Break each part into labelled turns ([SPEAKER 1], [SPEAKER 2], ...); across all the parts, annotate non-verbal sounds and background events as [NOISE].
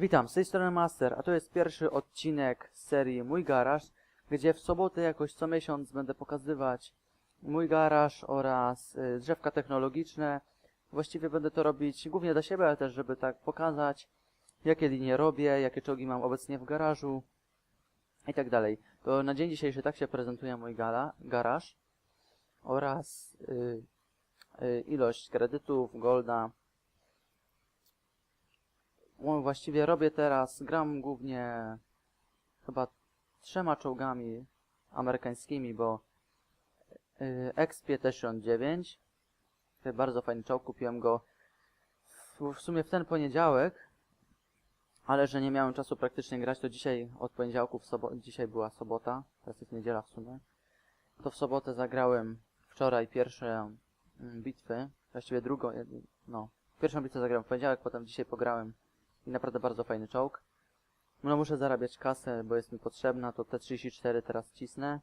[SPEAKER 1] Witam, z tej strony Master, a to jest pierwszy odcinek z serii Mój Garaż, gdzie w sobotę jakoś co miesiąc będę pokazywać mój garaż oraz y, drzewka technologiczne. Właściwie będę to robić głównie dla siebie, ale też żeby tak pokazać, jakie linie robię, jakie czołgi mam obecnie w garażu i tak dalej. To na dzień dzisiejszy tak się prezentuje mój gala, garaż oraz y, y, ilość kredytów, golda, właściwie robię teraz, gram głównie chyba trzema czołgami amerykańskimi, bo yy, XP-T-9 to bardzo fajny czołg, kupiłem go w, w sumie w ten poniedziałek, ale że nie miałem czasu praktycznie grać, to dzisiaj od poniedziałku, w sobo dzisiaj była sobota, teraz jest niedziela w sumie, to w sobotę zagrałem wczoraj pierwsze mm, bitwy, właściwie drugą, no, pierwszą bitwę zagrałem w poniedziałek, potem dzisiaj pograłem i naprawdę bardzo fajny czołg. No muszę zarabiać kasę, bo jest mi potrzebna, to T34 teraz cisnę.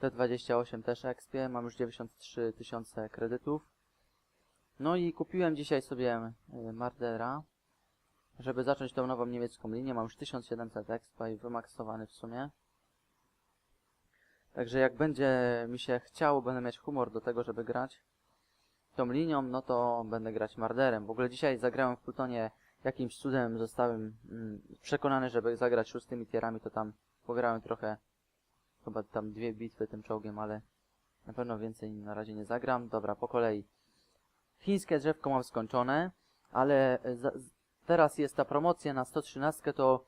[SPEAKER 1] T28 też expie, mam już 93 tysiące kredytów. No i kupiłem dzisiaj sobie y, Mardera, żeby zacząć tą nową niemiecką linię. Mam już 1700 expa i wymaksowany w sumie. Także jak będzie mi się chciało, będę mieć humor do tego, żeby grać tą linią, no to będę grać Marderem. W ogóle dzisiaj zagrałem w Plutonie jakimś cudem zostałem mm, przekonany, żeby zagrać szóstymi tierami, to tam pograłem trochę, chyba tam dwie bitwy tym czołgiem, ale na pewno więcej na razie nie zagram. Dobra, po kolei. Chińskie drzewko mam skończone, ale za, z- teraz jest ta promocja na 113, to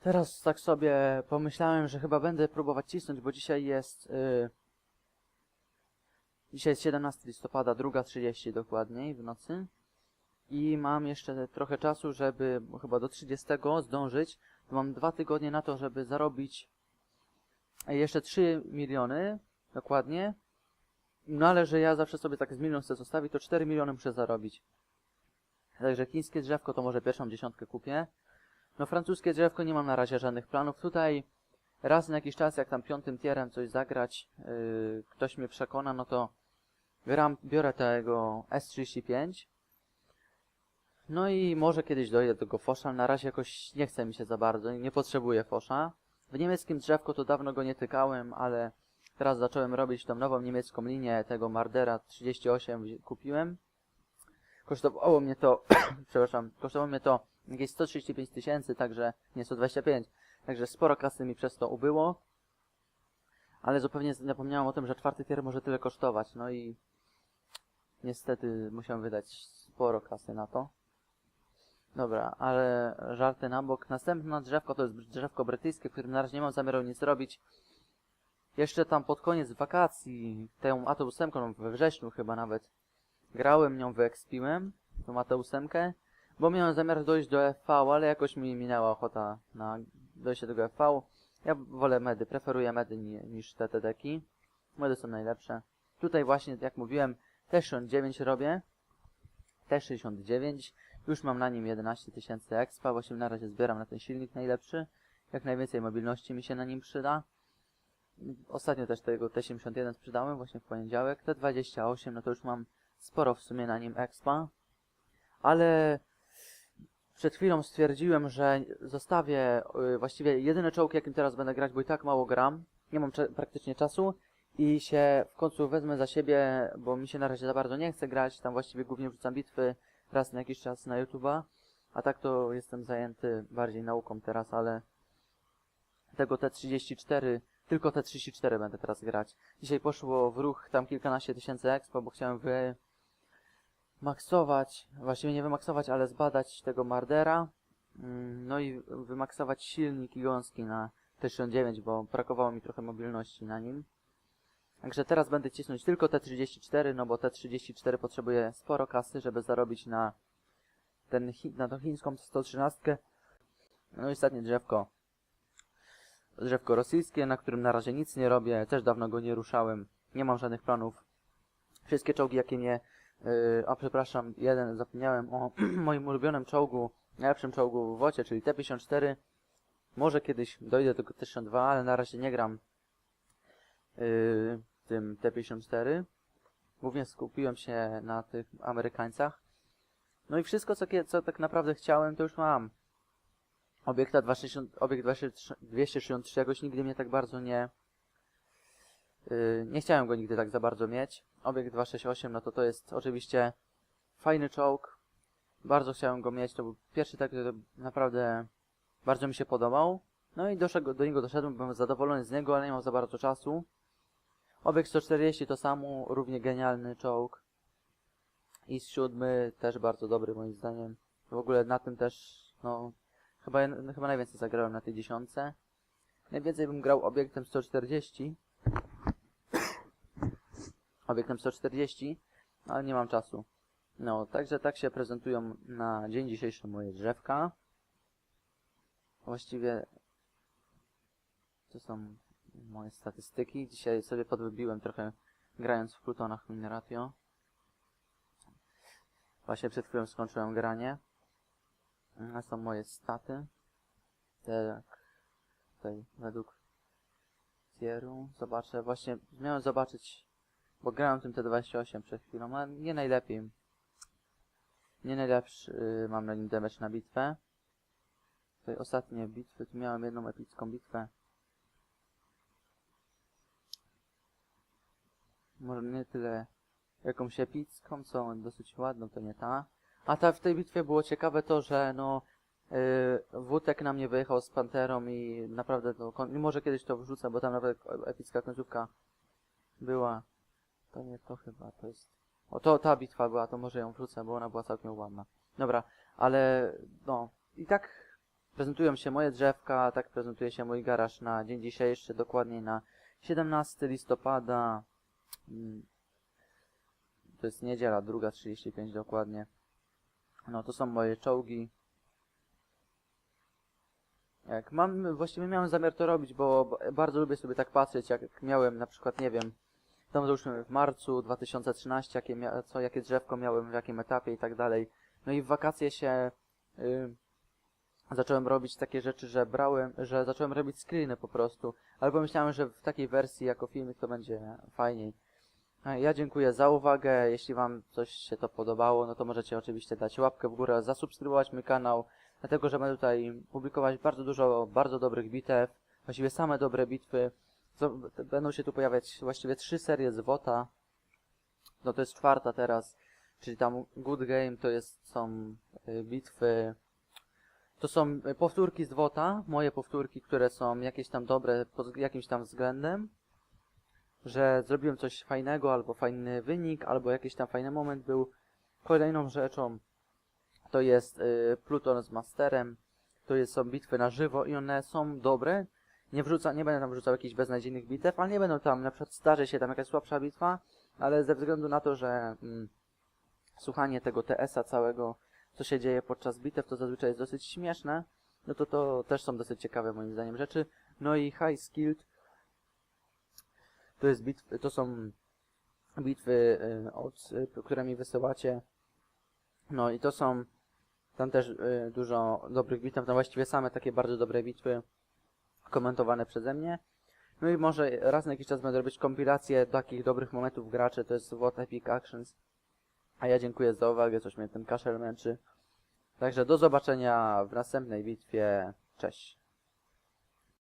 [SPEAKER 1] teraz tak sobie pomyślałem, że chyba będę próbować cisnąć, bo dzisiaj jest... y, Dzisiaj jest 17 listopada, 2.30 dokładniej w nocy i mam jeszcze trochę czasu, żeby chyba do 30 zdążyć. Mam dwa tygodnie na to, żeby zarobić jeszcze 3 miliony dokładnie. No ale że ja zawsze sobie tak z milion chcę zostawić, to 4 miliony muszę zarobić. Także chińskie drzewko to może pierwszą dziesiątkę kupię. No francuskie drzewko nie mam na razie żadnych planów. Tutaj raz na jakiś czas, jak tam piątym tierem coś zagrać, yy, ktoś mnie przekona, no to gram, biorę tego S35 no i może kiedyś dojdę do tego fosza, ale na razie jakoś nie chce mi się za bardzo, nie potrzebuję fosza. W niemieckim drzewko to dawno go nie tykałem, ale teraz zacząłem robić tą nową niemiecką linię tego Mardera 38 wzi- kupiłem. Kosztowało mnie to, [CLEARS THROAT] przepraszam, kosztowało mnie to jakieś 135 tysięcy, także nie 125, także sporo kasy mi przez to ubyło. Ale zupełnie zapomniałem o tym, że czwarty tier może tyle kosztować, no i niestety musiałem wydać sporo kasy na to. Dobra, ale żarty na bok. Następne drzewko to jest drzewko brytyjskie, którym na razie nie mam zamiaru nic robić. Jeszcze tam pod koniec wakacji, tą AT8, we wrześniu chyba nawet, grałem nią, wyekspiłem, tą AT8, bo miałem zamiar dojść do FV, ale jakoś mi minęła ochota na dojście do FV. Ja wolę medy, preferuję medy ni niż te TDki. Medy są najlepsze. Tutaj właśnie, jak mówiłem, T69 robię. T69. Już mam na nim 11 tysięcy expa, właśnie na razie zbieram na ten silnik najlepszy. Jak najwięcej mobilności mi się na nim przyda. Ostatnio też tego T71 sprzedałem właśnie w poniedziałek. T28, no to już mam sporo w sumie na nim expa. Ale przed chwilą stwierdziłem, że zostawię y, właściwie jedyny czołg, jakim teraz będę grać, bo i tak mało gram. Nie mam praktycznie czasu. I się w końcu wezmę za siebie, bo mi się na razie za bardzo nie chce grać. Tam właściwie głównie wrzucam bitwy raz na jakiś czas na YouTube'a, a tak to jestem zajęty bardziej nauką teraz, ale tego T34, tylko T34 będę teraz grać. Dzisiaj poszło w ruch tam kilkanaście tysięcy expo, bo chciałem wymaksować, właściwie nie wymaksować, ale zbadać tego Mardera, Mm, no i wymaksować silnik gąski na T69, bo brakowało mi trochę mobilności na nim. Także teraz będę cisnąć tylko T34, no bo T34 potrzebuje sporo kasy, żeby zarobić na, ten, na tą chińską 113. No i ostatnie drzewko. Drzewko rosyjskie, na którym na razie nic nie robię, też dawno go nie ruszałem. Nie mam żadnych planów. Wszystkie czołgi jakie nie... Yy, a przepraszam, jeden zapomniałem o [CLEARS THROAT] moim ulubionym czołgu, najlepszym czołgu w WOCie, czyli T54. Może kiedyś dojdę do tego T62, ale na razie nie gram yy, tym T54. Głównie skupiłem się na tych Amerykańcach. No i wszystko, co, co tak naprawdę chciałem, to już mam. Obiekta 260, obiekt 263 263 jakoś nigdy mnie tak bardzo nie... Yy, nie chciałem go nigdy tak za bardzo mieć. Obiekt 268, no to to jest oczywiście fajny czołg. Bardzo chciałem go mieć, to był pierwszy tak, który naprawdę bardzo mi się podobał. No i doszedł, do niego doszedłem, byłem zadowolony z niego, ale nie mam za bardzo czasu. Obiekt 140 to samo, równie genialny czołg. I z też bardzo dobry moim zdaniem. W ogóle na tym też, no, chyba, no, chyba najwięcej zagrałem na tej dziesiątce. Najwięcej bym grał obiektem 140. [COUGHS] Obiektem 140, ale nie mam czasu. No, także tak się prezentują na dzień dzisiejszy moje drzewka. Właściwie to są moje statystyki. Dzisiaj sobie podwybiłem trochę grając w Plutonach Mineratio. Właśnie przed chwilą skończyłem granie. To są moje staty. Tak, tutaj według tieru. Zobaczę, właśnie miałem zobaczyć, bo grałem tym T28 przed chwilą, ale nie najlepiej. Nie najlepszy y, mam na nim damage na bitwę. Tutaj ostatnie bitwy, tu miałem jedną epicką bitwę. Może nie tyle jakąś epicką, co dosyć ładną, to nie ta. A ta w tej bitwie było ciekawe to, że no yy, Wutek na mnie wyjechał z Panterą i naprawdę to, może kiedyś to wrzucę, bo tam nawet epicka końcówka była. To nie to chyba, to jest... O, to ta bitwa była, to może ją wrzucę, bo ona była całkiem ładna. Dobra, ale no i tak prezentują się moje drzewka, tak prezentuje się mój garaż na dzień dzisiejszy, dokładnie na 17 listopada. To jest niedziela, druga 35 dokładnie. No to są moje czołgi. Jak mam, właściwie miałem zamiar to robić, bo bardzo lubię sobie tak patrzeć, jak miałem na przykład, nie wiem, tam załóżmy w marcu 2013, jakie, co, jakie drzewko miałem, w jakim etapie i tak dalej. No i w wakacje się y, zacząłem robić takie rzeczy, że brałem, że zacząłem robić screeny po prostu, ale pomyślałem, że w takiej wersji jako filmik to będzie fajniej. Ja dziękuję za uwagę. Jeśli Wam coś się to podobało, no to możecie oczywiście dać łapkę w górę, zasubskrybować mój kanał, dlatego że będę tutaj publikować bardzo dużo bardzo dobrych bitew, właściwie same dobre bitwy. Będą się tu pojawiać właściwie trzy serie z WOTA. No to jest czwarta teraz, czyli tam Good Game to jest, są y, bitwy. To są y, powtórki z WOTA, moje powtórki, które są jakieś tam dobre pod jakimś tam względem że zrobiłem coś fajnego, albo fajny wynik, albo jakiś tam fajny moment był. Kolejną rzeczą to jest y, Pluton z Masterem, to jest, są bitwy na żywo i one są dobre. Nie, wrzuca, nie będę tam wrzucał jakichś beznadziejnych bitew, ale nie będą tam, na przykład zdarzy się tam jakaś słabsza bitwa, ale ze względu na to, że mm, słuchanie tego TS-a całego, co się dzieje podczas bitew, to zazwyczaj jest dosyć śmieszne, no to to też są dosyć ciekawe moim zdaniem rzeczy. No i High Skilled to, jest bitw, to są bitwy, y, od, y, które mi wysyłacie. No i to są tam też y, dużo dobrych bitew, tam właściwie same takie bardzo dobre bitwy komentowane przeze mnie. No i może raz na jakiś czas będę robić kompilację takich dobrych momentów graczy, to jest What Epic Actions. A ja dziękuję za uwagę, coś mnie ten kaszel męczy. Także do zobaczenia w następnej bitwie. Cześć.